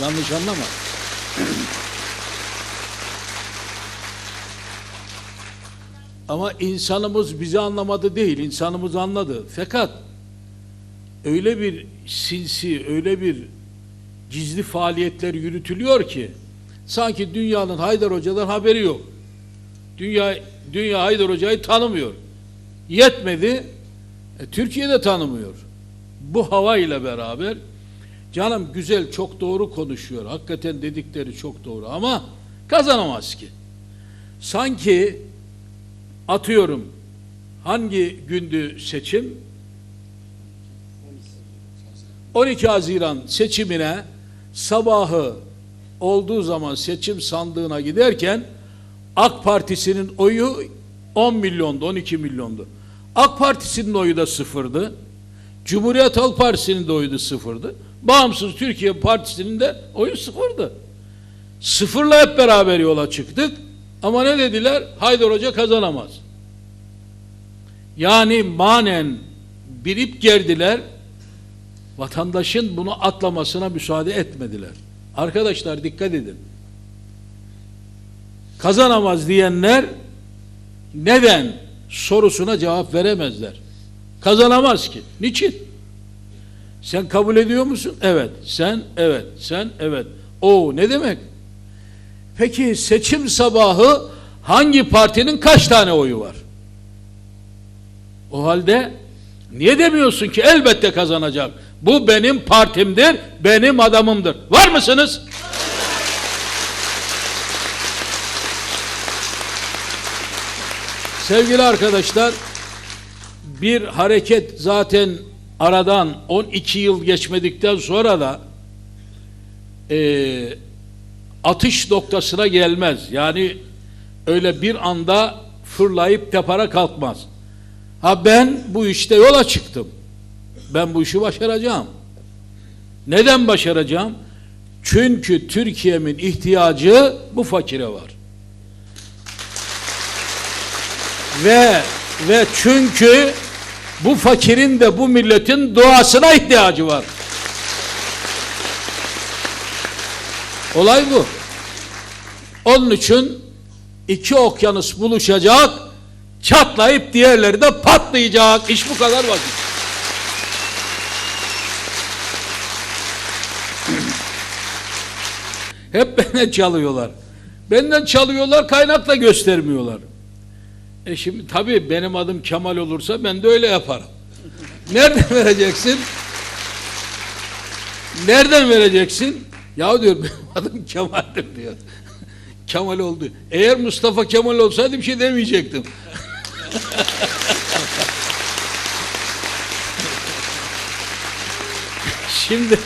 Yanlış anlama. Ama insanımız bizi anlamadı değil, insanımız anladı. Fakat öyle bir sinsi, öyle bir gizli faaliyetler yürütülüyor ki sanki dünyanın Haydar Hoca'dan haberi yok. Dünya dünya Haydar Hoca'yı tanımıyor. Yetmedi, e, Türkiye de tanımıyor. Bu hava ile beraber canım güzel çok doğru konuşuyor. Hakikaten dedikleri çok doğru ama kazanamaz ki. Sanki atıyorum hangi gündü seçim? 12 Haziran seçimine sabahı olduğu zaman seçim sandığına giderken AK Partisi'nin oyu 10 milyondu, 12 milyondu. AK Partisi'nin oyu da sıfırdı. Cumhuriyet Halk Partisi'nin de oyu da sıfırdı. Bağımsız Türkiye Partisi'nin de oyu sıfırdı. Sıfırla hep beraber yola çıktık. Ama ne dediler? Haydar Hoca kazanamaz. Yani manen birip gerdiler. Vatandaşın bunu atlamasına müsaade etmediler. Arkadaşlar dikkat edin. Kazanamaz diyenler neden sorusuna cevap veremezler. Kazanamaz ki. Niçin? Sen kabul ediyor musun? Evet. Sen evet. Sen evet. O ne demek? Peki seçim sabahı hangi partinin kaç tane oyu var? O halde niye demiyorsun ki elbette kazanacak? Bu benim partimdir, benim adamımdır. Var mısınız? Sevgili arkadaşlar, bir hareket zaten aradan 12 yıl geçmedikten sonra da e, atış noktasına gelmez. Yani öyle bir anda fırlayıp tepara kalkmaz. Ha ben bu işte yola çıktım. Ben bu işi başaracağım. Neden başaracağım? Çünkü Türkiye'min ihtiyacı bu fakire var. Ve ve çünkü bu fakirin de bu milletin duasına ihtiyacı var. Olay bu. Onun için iki okyanus buluşacak, çatlayıp diğerleri de patlayacak. İş bu kadar basit. Hep benden çalıyorlar. Benden çalıyorlar, kaynak da göstermiyorlar. E şimdi tabii benim adım Kemal olursa ben de öyle yaparım. Nereden vereceksin? Nereden vereceksin? Ya diyor benim adım Kemal'dir diyor. Kemal oldu. Eğer Mustafa Kemal olsaydı bir şey demeyecektim. şimdi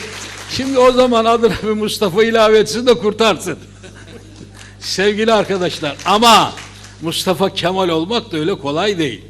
şimdi o zaman adına bir Mustafa ilave etsin de kurtarsın. Sevgili arkadaşlar ama Mustafa Kemal olmak da öyle kolay değil.